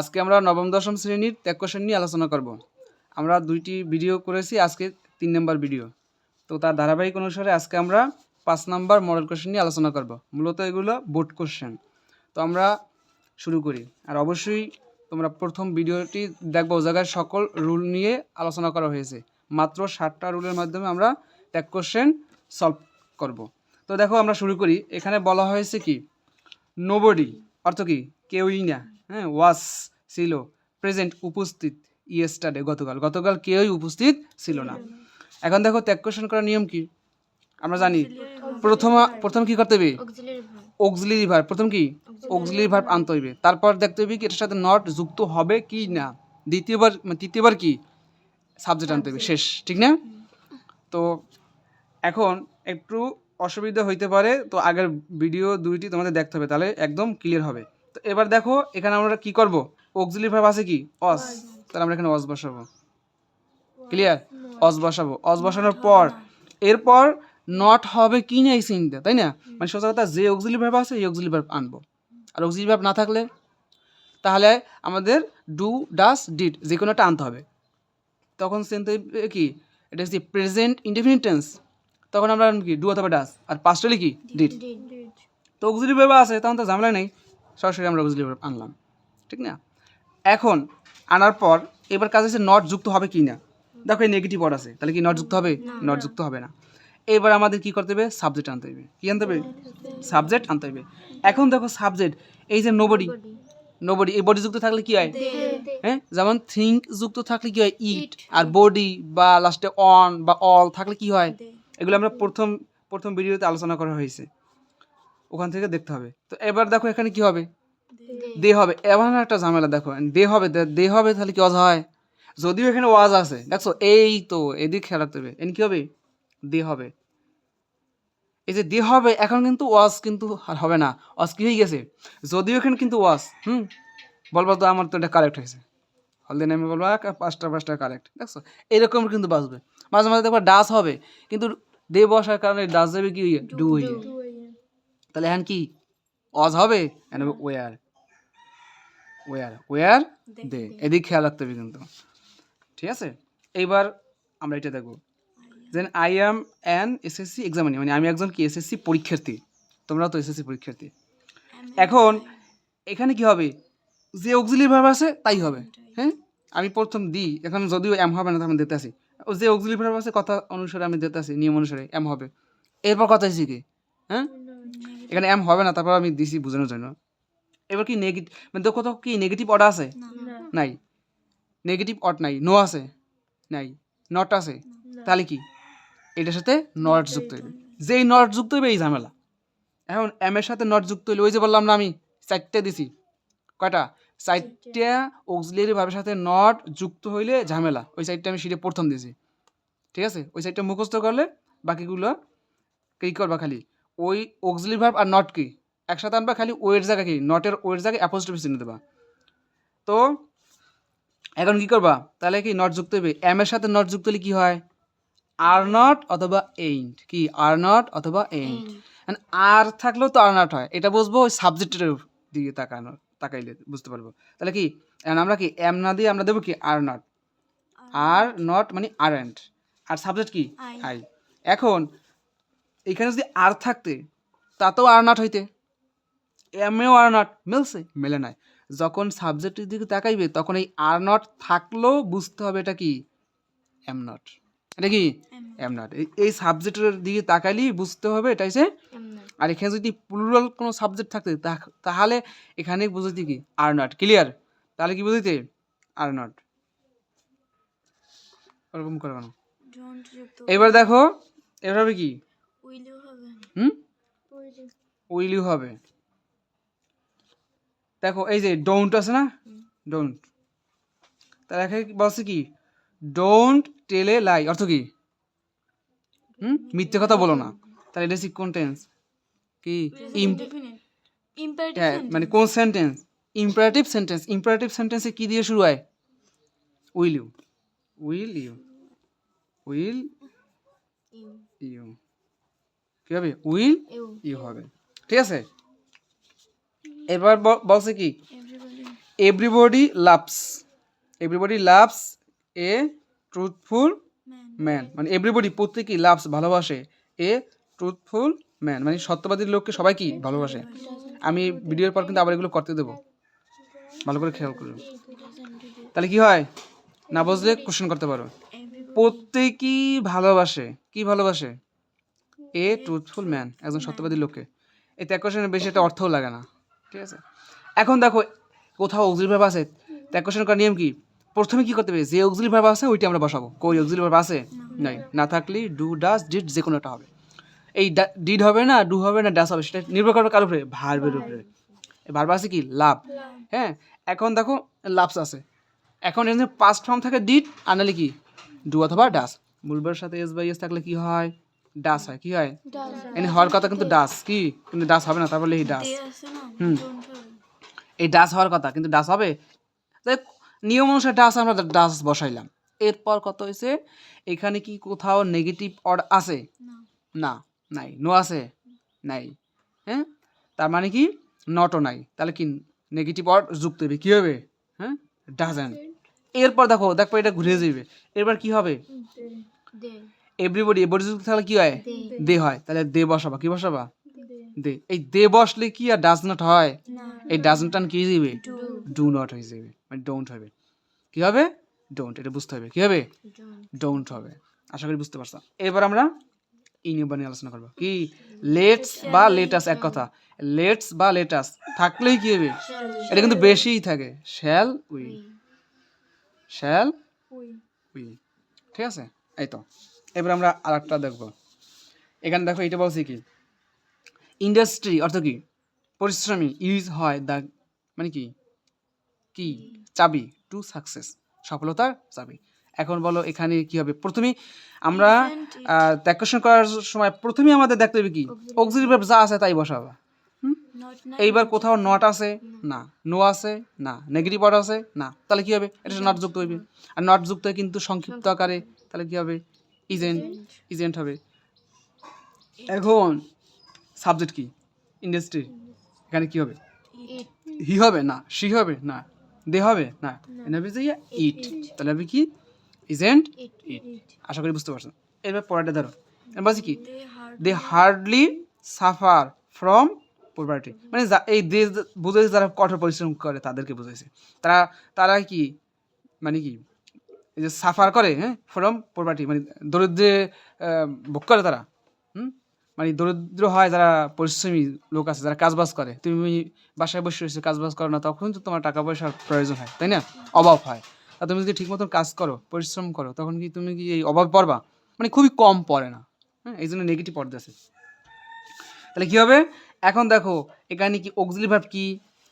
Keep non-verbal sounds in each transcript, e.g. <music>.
আজকে আমরা নবম, দশম শ্রেণির ত্যাগ কোশ্চেন নিয়ে আলোচনা করব। আমরা দুইটি ভিডিও করেছি, আজকে তিন নম্বর ভিডিও তো তার ধারাবাহিক অনুসারে আজকে আমরা পাঁচ নম্বর মডেল কোশ্চেন নিয়ে আলোচনা করব। মূলত এগুলো বোর্ড কোশ্চেন তো আমরা শুরু করি। আর অবশ্যই তোমরা প্রথম ভিডিওটি দেখব, ও জায়গায় সকল রুল নিয়ে আলোচনা করা হয়েছে। মাত্র ষাটটা রুলের মাধ্যমে আমরা ত্যাগ কোশ্চেন সলভ করব। তো দেখো আমরা শুরু করি। এখানে বলা হয়েছে কি? নোবডি অর্থ কি? কেউই না। হ্যাঁ ওয়াস ছিল। প্রেজেন্ট উপস্থিত ইয়েস্টারডে গতকাল। গতকাল কেউই উপস্থিত ছিল না। এখন দেখো, ত্যাগ কোশ্চেন করার নিয়ম কি? আমরা জানি। প্রথম প্রথম কি করতে হবে অক্সিলারি ভার্ব প্রথম কি? অক্সিলারি ভার্ব আনতে হইবে। তারপর দেখতে হবে কি, এটার সাথে নট যুক্ত হবে কি না? দ্বিতীয়বার মানে তৃতীয়বার কি? সাবজেক্ট আনতে হবে শেষ। ঠিক না? তো এখন একটু অসুবিধা হইতে পারে। তো আগের ভিডিও দুইটি তোমাদের দেখতে হবে। তাহলে একদম ক্লিয়ার হবে। তো এবার দেখো এখানে আমরা কি করব? অক্সিলারি ভার্ব আছে কি? অস তাহলে আমরা এখানে অস বসাবো। ক্লিয়ার অস বসাবো। অস বসানোর পর এরপর নট হবে কি না এই সিনটা তাই না? মানে সোজা কথা যে অক্সিলি ভার্ব আছে এই অক্সিলি ভার্ব আনব। আর অক্সিলি ভার্ব না থাকলে তাহলে আমাদের ডু ডাস ডিড যে কোনো একটা আনতে হবে। তখন সেন্স কি? এটা হচ্ছে প্রেজেন্ট ইনডেফিনিট টেন্স তখন আমরা কি? ডু অথবা ডাস আর পাস্টলি কি? ডিড তো অক্সিলি ভার্ব আছে তখন তো ঝামেলা নেই। সরাসরি আমরা ভার্ব আনলাম ঠিক না? এখন আনার পর এবার কাজ হচ্ছে নট যুক্ত হবে কি না? দেখো এই নেগেটিভ ওয়ার্ড আছে তাহলে কি নট যুক্ত হবে? নট যুক্ত হবে না। এবার আমাদের কি করতে হবে? সাবজেক্ট আনতে হবে। কি আনতে হবে? সাবজেক্ট আনতে হবে। এখন দেখো সাবজেক্ট এই যে নোবডি নোবডি এই বডি যুক্ত থাকলে কি হয়? হ্যাঁ যেমন থিঙ্ক যুক্ত থাকলে কি হয়? ইট আর বডি বা লাস্টে অন বা অল থাকলে কি হয়? এগুলো আমরা প্রথম প্রথম ভিডিওতে আলোচনা করা হয়েছে। ওখান থেকে দেখতে হবে। তো এবার দেখো এখানে কি হবে? দে হবে। এমন একটা ঝামেলা দেখো। দে হবে দে- হবে তাহলে কি অজ হয়? যদিও এখানে ওয়াজ আছে। দেখছ? এই তো এদিক খেয়াল রাখতে হবে। এন কি হবে? দে হবে। এই যে দে হবে এখন কিন্তু ওয়াজ কিন্তু আর হবে না। ওয়াজ কি হয়ে গেছে? যদিও এখানে কিন্তু ওয়াজ হুম? বলব তো আমার তো এটা কারেক্ট হয়েছে। হলদি নেমে বলব "আ, পাঁচটা পাঁচটা কারেক্ট দেখছ? এরকম কিন্তু বাঁচবে মাঝে মাঝে দেখব ডাস হবে কিন্তু দে বসার কারণে ডাস যাবে কি? ডু হইয়ে তাহলে এখন কি? অজ হবে? এন হবে ওয়ার ওয়ার ওয়ার দে এদিক খেয়াল রাখতে হবে কিন্তু। ঠিক আছে? এইবার আমরা এটা দেখব। Then I am an SSC examinee মানে আমি একজন কি এসএসসি পরীক্ষার্থী? তোমরাও তো এসএসসি পরীক্ষার্থী। এখন এখানে কি হবে? যে অক্সিলি ভার্ব আছে তাই হবে। হ্যাঁ? আমি প্রথম দিই এখন যদিও এম হবে না তো আমি দিতে আসি ও যে অক্সিলি ভার্ব আছে কথা অনুসারে আমি দিতে আসি নিয়ম অনুসারে এম হবে। এরপর কথা হয়েছে কি? হ্যাঁ? এখানে এম হবে না তারপর আমি দিছি বোঝানোর জন্য। এবার কি নেগেটিভ মানে দেখো তো কি নেগেটিভ অর্ডার আছে? নাই। নেগেটিভ অট নাই নো আছে। নাই। নট আছে। তাহলে কি? এটার সাথে নট যুক্ত হইবে। যেই নট যুক্ত হইবে এই ঝামেলা। এখন এম এর সাথে নট যুক্ত হইলে ওই যে বললাম না আমি চারটে দিছি। কয়টা? চারটা অক্সিলিয়ারি ভাবের সাথে নট যুক্ত হইলে ঝামেলা। ওই সাইডটা আমি সিটে প্রথম দিছি। ঠিক আছে? ওই সাইডটা মুখস্থ করলে বাকিগুলো কি করবা খালি। ওই অক্সিলিয়ারি ভার্ব আর নট কি? একসাথে আনবা খালি ওয়ের জায়গা কি? নটের ওয়ের জায়গায় অ্যাপোস্ট্রফি চিহ্ন দেবা। তো এখন কি করবা? তাহলে কি নট যুক্ত হবে এম এর সাথে নট যুক্ত হলে কি হয়? আর নট অথবা এইন্ট কি? আর নট অথবা এইন্ট আর থাকলেও তো আর নট হয়। এটা বুঝব ওই সাবজেক্টের দিকে তাকানো তাকাইলে বুঝতে পারব। তাহলে কি? আমরা কি এম না দিয়ে আমরা দেবো কি? আর নট আর নট মানে আর এন্ট আর সাবজেক্ট কি. আই এখন এখানে যদি আর থাকতে তাতেও আর নট হইতে। এমএও আর নট মিলছে? মেলে নাই। যখন সাবজেক্টের দিকে তাকাইবে তখন এই আর নট থাকলেও বুঝতে হবে এটা কি? এম নট এটা কি? এম নট এই সাবজেক্টের দিকে তাকাইলেই বুঝতে হবে এটা হচ্ছে আর এখানে যদি প্লুরাল কোনো সাবজেক্ট থাকতে তাহ- তাহলে এখানে বুঝতে কি? আর নট ক্লিয়ার তাহলে কি বুঝতে আর নট ওরকম করে এবার দেখো এবার হবে কি? হুম? উইলিও। হবে। দেখো এই যে ডোন্ট আছে না? ডোন্ট তার এখানে বলছে কি? ডোন্ট টেলে লাই অর্থ কি? হুম? মিথ্যে কথা বলো না। তাহলে এটা হচ্ছে কোন টেন্স কি হ্যাঁ মানে কোন সেন্টেন্স ইম্পারেটিভ সেন্টেন্স ইম্পারেটিভ সেন্টেন্সে কি দিয়ে শুরু হয়? Will you will you. Will you. কি হবে? উইল ইউ হবে। ঠিক আছে? এবার বলছে কি? Everybody loves everybody loves a truthful man মানে এভরিবডি প্রত্যেকেই লাভস ভালোবাসে এ ট্রুথফুল ম্যান মানে সত্যবাদীর লোককে সবাই কি? ভালোবাসে। আমি ভিডিওর পর কিন্তু আবার এগুলো করতে দেবো। ভালো করে খেয়াল করুন তাহলে কি হয়? না বুঝলে কোশ্চেন করতে পারো। প্রত্যেকেই ভালোবাসে। কি ভালোবাসে? এ ট্রুথফুল ম্যান একজন সত্যবাদী লোককে। এই ত্যাগ কোশ্চেনের বেশি একটা অর্থও লাগে না ঠিক আছে? এখন দেখো কোথাও অক্সিলি ভার্ব আছে ত্যাগ কোশ্চেন করার নিয়ম কি? প্রথমে কি করতে হবে? যে অক্সিলি ভার্ব আছে ওইটা আমরা বসাবো। কই অক্সিলি ভার্ব আছে? নাই। না থাকলে ডু ডাস ডিড যে কোনো একটা হবে। এই ডিড হবে না ডু হবে না ডাস হবে সেটা নির্ভর করবে কার উপরে? ভার্বের উপরে। ভার্ব আছে কি? লাভ। হ্যাঁ? এখন দেখো লাভস আছে। এখন এখানে পাস্ট ফর্ম থাকে ডিড আর নাহলে কি? ডু অথবা ডাস বুলবার সাথে এস বাই এস থাকলে কি হয়? ডাস হয় কি হয়? এনে হওয়ার কথা কিন্তু ডাস কি? কিন্তু ডাস হবে না তারপরে এই ডাস হুম। এই ডাস হওয়ার কথা কিন্তু ডাস হবে? তাই নিয়ম অনুসারে ডাস আমরা ডাস বসাইলাম। এরপর কত হয়েছে এখানে কি কোথাও নেগেটিভ অর্ড আছে? না। নাই। নো আছে? নাই। হ্যাঁ? তার মানে কি? নটও নাই। তাহলে কি নেগেটিভ অর্ড যুক্ত হবে কী হবে? হ্যাঁ? ডাজেন এরপর দেখো দেখো এটা ঘুরে যাবে এরপর কি হবে? এভরিবডি এভরিবডি যুক্ত থাকলে কি হয়? দে। হয়। তাহলে দে বসাবা। কি বসাবা? দে। এই দে বসলে কি আর ডাজ নট হয়? এই ডাজ নট কি যাবে? ডু নট হয়ে যাবে। মানে ডোন্ট হবে। কি হবে? ডোন্ট এটা বুঝতে হবে। কি হবে? ডোন্ট হবে। আশা করি বুঝতে পারছ। এবার আমরা ই নিয়ে নিয়ে আলোচনা করব। কি? লেটস বা লেটাস এক কথা। লেটস বা লেটাস থাকলেই কি হবে? এটা কিন্তু বেশিই থাকে। শ্যাল উই শ্যাল উই ঠিক আছে? এই তো। এবার আমরা আর একটা দেখব। এখানে দেখো এটা বলছি কি? ইন্ডাস্ট্রি অর্থ কি? পরিশ্রমী ইউজ হয় দা মানে কি? কি? চাবি টু সাকসেস সফলতার চাবি। এখন বলো এখানে কি হবে? প্রথমে আমরা ত্যাকর্ষণ করার সময় প্রথমেই আমাদের দেখতে হবে কি? অক্সিলি ভার্ব যা আছে তাই বসাবা? এইবার কোথাও নট আছে? না। নো আছে? না। নেগেটিভ ওয়ার্ড আছে? না। তাহলে কি হবে? এটা নট যুক্ত হইবে। আর নট যুক্ত কিন্তু সংক্ষিপ্ত আকারে তাহলে কি হবে? Isn't isn't. হবে। এখন সাবজেক্ট কি? ইন্ডাস্ট্রি এখানে কি হবে? হি হবে? না। সি হবে? না। দে হবে? না। এনে হবে যে ইট তাহলে হবে কি? ইজেন্ট ইট আশা করি বুঝতে পারছেন। এবার পরেরটা ধরো। বলছি কি? They hardly suffer from poverty মানে এই দে বুঝেছে যারা কঠোর পরিশ্রম করে তাদেরকে বুঝাইছে। তারা তারা কি? মানে কি? এই যে সাফার করে হ্যাঁ ফ্রম পোভার্টি মানে দরিদ্রে ভোগ করে তারা, হুম? মানে দরিদ্র হয় যারা পরিশ্রমী লোক আছে, যারা কাজবাজ করে। তুমি বাসায় বসে রয়েছো, কাজবাজ করো না, তখন তো তোমার টাকা পয়সার প্রয়োজন হয়, তাই না? অভাব হয়। আর তুমি যদি ঠিক মতন কাজ করো, পরিশ্রম করো, তখন কি তুমি কি এই অভাব পড়বা? মানে খুবই কম পড়ে না হ্যাঁ এই জন্য নেগেটিভ পড়তে আছে তাহলে কী হবে? এখন দেখো, এখানে কি অক্সিলি ভার্ব কি?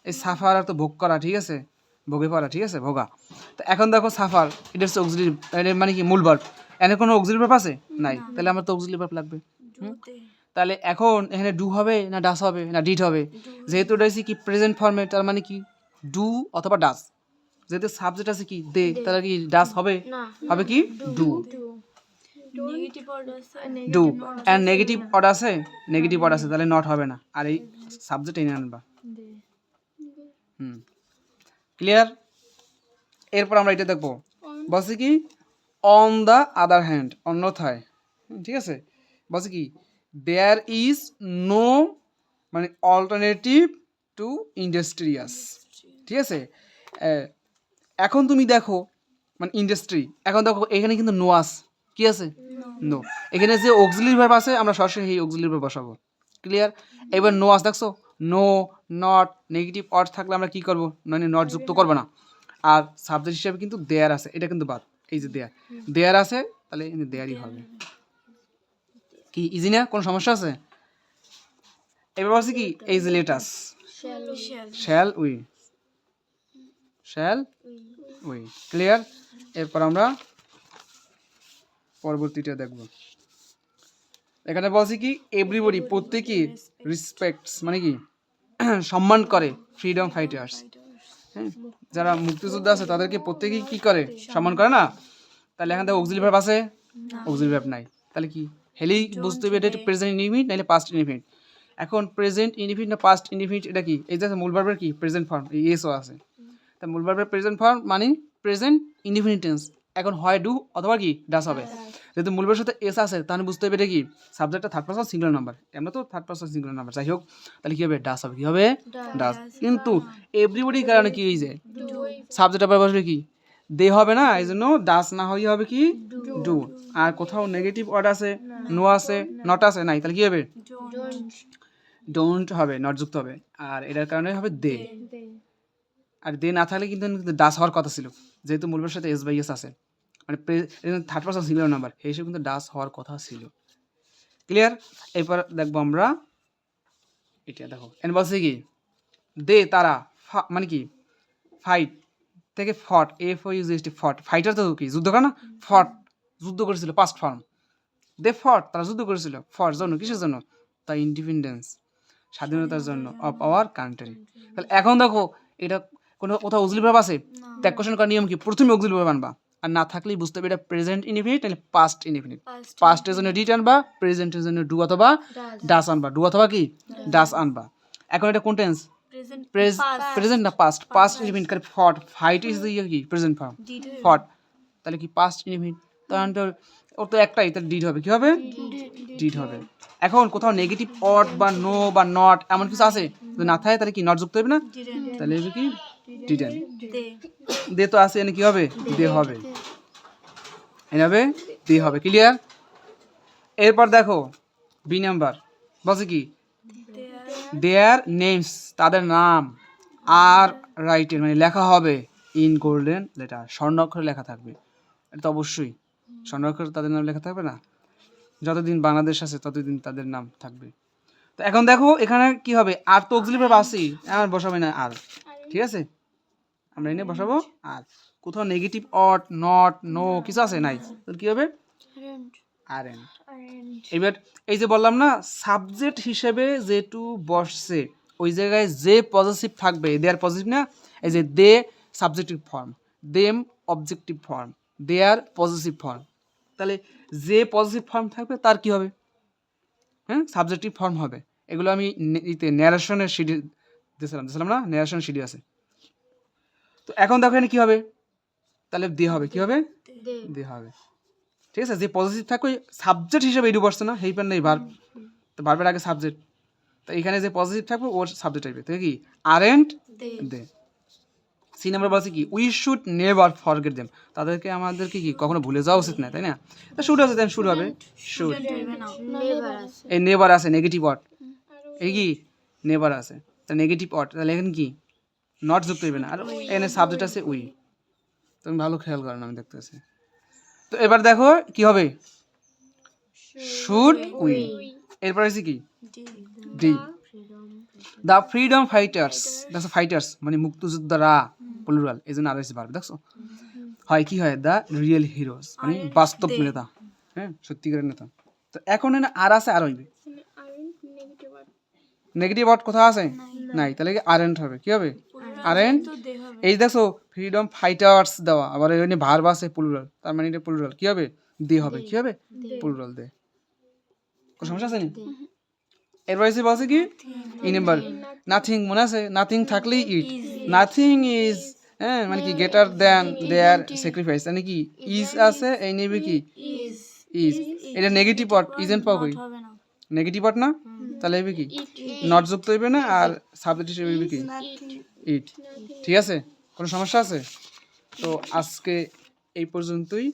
এই সাফার তো ভোগ করা, ঠিক আছে? ভোগে পড়া ঠিক আছে? ভোগা। তো এখন দেখো সাফার এটা হচ্ছে অক্সিলি মানে কি মূল ভার্ব এনে কোনো অক্সিলি ভার্ব আছে? নাই। তাহলে আমার তো অক্সিলি ভার্ব লাগবে। হুম? তাহলে এখন এখানে ডু হবে না ডাস হবে না ডিট হবে? যেহেতু এটা হচ্ছে কি প্রেজেন্ট ফর্মে তার মানে কি? ডু অথবা ডাস। যেহেতু সাবজেক্ট আছে কি? দে। তাহলে কি ডাস হবে? হবে কি? Do. Do. And negative word আছে। নেগেটিভ অর্ড আছে। তাহলে নট হবে না। আর এই সাবজেক্ট এনে আনবা। হুম। ক্লিয়ার এরপর আমরা এটা দেখব। বলছে কি? অন দ্য আদার হ্যান্ড অন্যথায়। ঠিক আছে? বলছে কি? দেয়ার ইজ নো মানে অল্টারনেটিভ টু ইন্ডাস্ট্রিয়াস ঠিক আছে? এখন তুমি দেখো মানে ইন্ডাস্ট্রি এখন দেখো এখানে কিন্তু নো আস কি আছে? নো এখানে যে অক্সিলির ভার্ব আছে আমরা সরাসরি এই অক্সিলির ভার্ব বসাবো। ক্লিয়ার এবার নো আস দেখছ? নো নট নেগেটিভ অর্ড থাকলে আমরা কি করব? মানে নট যুক্ত করব না। আর সাবজেক্ট হিসেবে কিন্তু দেয়ার আছে এটা কিন্তু বাদ। এই যে দেয়ার দেয়ার আছে তাহলে দেয়ারই হবে। কি ইজি না? কোনো সমস্যা আছে? এবার বলছি কি এই যে let us shall we shall we clear এরপর আমরা পরবর্তীটা দেখব। এখানে বলছি কি এভরিবডি প্রত্যেকেই রেসপেক্টস মানে কি? <clears throat> সম্মান করে ফ্রিডম ফাইটার্স হ্যাঁ যারা মুক্তিযোদ্ধা আছে তাদেরকে প্রত্যেকেই কি করে? সম্মান করে না? তাহলে এখান থেকে অক্সিলি ভার্ব আছে? অক্সিলি ভার্ব নাই। তাহলে কি? হেলি বুঝতে হবে এটা প্রেজেন্ট ইনডিফিনিট নাহলে পাস্ট ইনডিফিনিট এখন প্রেজেন্ট ইনডিফিনিট না পাস্ট ইনডিফিনিট এটা কি? এই যে মূল ভার্বের কি? প্রেজেন্ট ফর্ম এই এসও আছে। তা মূল ভার্বের প্রেজেন্ট ফর্ম মানে প্রেজেন্ট ইনডিফিনিট টেন্স এখন হয় ডু অথবা কি? ডাস হবে। যেহেতু মূল ভার্বের সাথে এস আছে তাহলে বুঝতে হবে এটা কি? সাবজেক্টটা থার্ড পার্সন সিঙ্গুলার নাম্বার আমরা তো থার্ড পার্সন সিঙ্গুলার নাম্বার যাই হোক তাহলে কি হবে? ডাস হবে। কি হবে? ডাস কিন্তু এভরিবডির কারণে কি হয়েছে সাবজেক্ট আবার বসবে কি? দে হবে না? এই জন্য ডাস না হয়ে হবে কি? ডু আর কোথাও নেগেটিভ ওয়ার্ড আছে? নো। আছে? নট আছে? নাই। তাহলে কি হবে? ডোন্ট হবে নট যুক্ত হবে। আর এটার কারণে হবে দে আর দে না থাকলে কিন্তু ডাস হওয়ার কথা ছিল। যেহেতু মূলবের সাথে এস বাই এস আছে। মানে থার্ড পার্সন সিঙ্গুলার নাম্বার সেই হিসেবে কিন্তু ডাস হওয়ার কথা ছিল। ক্লিয়ার এরপর দেখব আমরা এটা দেখো এন বলছে কি? দে তারা মানে কি? ফাইট থেকে fought F O use ST fought fighter তো কি? যুদ্ধ করে না? ফট যুদ্ধ করেছিল পাস্ট ফর্ম দে ফট তারা যুদ্ধ করেছিল। ফর জন্য কিসের জন্য? দ্য ইন্ডিপেন্ডেন্স স্বাধীনতার জন্য অফ আওয়ার কান্ট্রি তাহলে এখন দেখো এটা কোনো কোথাও উজলি ভাব আছে? ত্যাগ কোশ্চেন করার নিয়ম কি? প্রথমে উজলি ভাব আনবা আর না থাকলেই বুঝতে হবে এটা প্রেজেন্ট ইনফিনিট নাহলে পাস্ট ইনফিনিট পাস্টের জন্য ডিট আনবা প্রেজেন্টের জন্য ডু অথবা ডাস আনবা। ডু অথবা কি? ডাস আনবা। এখন এটা কোন টেন্স প্রেজেন্ট না পাস্ট পাস্ট ইনফিনিট কারণ ফট ফাইট ইজ দ্য কি? প্রেজেন্ট ফর্ম ফট তাহলে কি পাস্ট ইনফিনিট তখন তো ওর তো একটাই তাহলে ডিড হবে। কি হবে? ডিড হবে। এখন কোথাও নেগেটিভ অট বা নো বা নট এমন কিছু আছে? যদি না থাকে তাহলে কি নট যুক্ত হবে না? তাহলে হবে কি? ডিডেন দে তো আছে এনে কি হবে? দে হবে। হবে দে হবে ক্লিয়ার এরপর দেখো বি নাম্বার বলছে কি? দেয়ার নেমস তাদের নাম আর রাইটের মানে লেখা হবে ইন গোল্ডেন লেটার স্বর্ণাক্ষরে লেখা থাকবে। এটা তো অবশ্যই স্বর্ণাক্ষরে তাদের নাম লেখা থাকবে না? যতদিন বাংলাদেশ আছে, ততদিন তাদের নাম থাকবে। তো এখন দেখো, এখানে কি হবে? আর তো আসি আমার বসাবে না আর, ঠিক আছে? আমরা এনে বসাবো আর। কোথাও নেগেটিভ অট নট নো। কিছু আছে? নাই। তাহলে কি হবে? আর এবার এই যে বললাম না সাবজেক্ট হিসেবে যেটু বসছে ওই জায়গায় যে পজিটিভ থাকবে দেয়ার পজিটিভ না? এই যে they subjective form them objective form their positive form তাহলে যে পজিটিভ ফর্ম থাকবে তার কি হবে? হ্যাঁ? সাবজেক্টিভ ফর্ম হবে। এগুলো আমি ইতে ন্যারেশনের সিডি দিয়েছিলাম দিয়েছিলাম না? ন্যারেশন সিডি আছে। তো এখন দেখো এখানে কী হবে? তাহলে দে হবে কি হবে? দে। হবে। ঠিক আছে যে পজিটিভ থাকবে সাবজেক্ট হিসেবে এটু বসছে না হেইপার নেই ভার্ব তো ভার্বের আগে সাবজেক্ট তো এখানে যে পজিটিভ থাকবে ওর সাবজেক্ট আসবে। তো কি? আরেন্ট দে। সি নাম্বার বলছে কি we should never forget them তাদেরকে আমাদেরকে কি কখনো ভুলে যাওয়া উচিত না তাই না? তা শুড আছে দেন শুড হবে। শুড এই নেভার আছে নেগেটিভ ওয়ার্ড এই কি? নেভার আছে। তা নেগেটিভ ওয়ার্ড তাহলে এখানে কি? নট যুক্ত হইবে না। আর এখানে সাবজেক্ট আছে উই তুমি ভালো খেয়াল করো না আমি দেখতেছি। তো এবার দেখো কি হবে? শুড উই এরপর আছে কি? ডি দ্য ফ্রিডম ফাইটার্স দেখো ফাইটার্স মানে মুক্তিযোদ্ধারা প্লুরাল এই জন্য আর এসে পারবে দেখছ? হয় কি হয়? দ্য রিয়েল হিরোজ মানে বাস্তব নেতা হ্যাঁ সত্যিকারের নেতা। তো এখন আর আছে আর হইবে? নেগেটিভ ওয়ার্ড কোথাও আছে? নাই। তাহলে কি আরেন্ট হবে? কি হবে? আরেন্ট এই দেখো ফ্রিডম ফাইটার্স দেওয়া। আবার এখানে ভার্ব আছে প্লুরাল তার মানে এটা প্লুরাল কি হবে? দে হবে। কি হবে? Plural they. কোনো সমস্যা আছে নি? এরপর এসে বলছে কি? ই নাম্বার নাথিং মনে আছে? নাথিং থাকলেই ইট নাথিং ইজ হ্যাঁ মানে কি গেটার দেন দেয়ার স্যাক্রিফাইস মানে কি? ইজ আছে এই নেবে কি? ইজ এটা নেগেটিভ ওয়ার্ড ইজেন্ট পাও কই নেগেটিভ ওয়ার্ড না। তাহলে হবে কি? নট যুক্ত হইবে না আর সাবজেক্ট হিসেবে কি? ইট। ঠিক আছে? কোনো সমস্যা আছে? তো আজকে এই পর্যন্তই।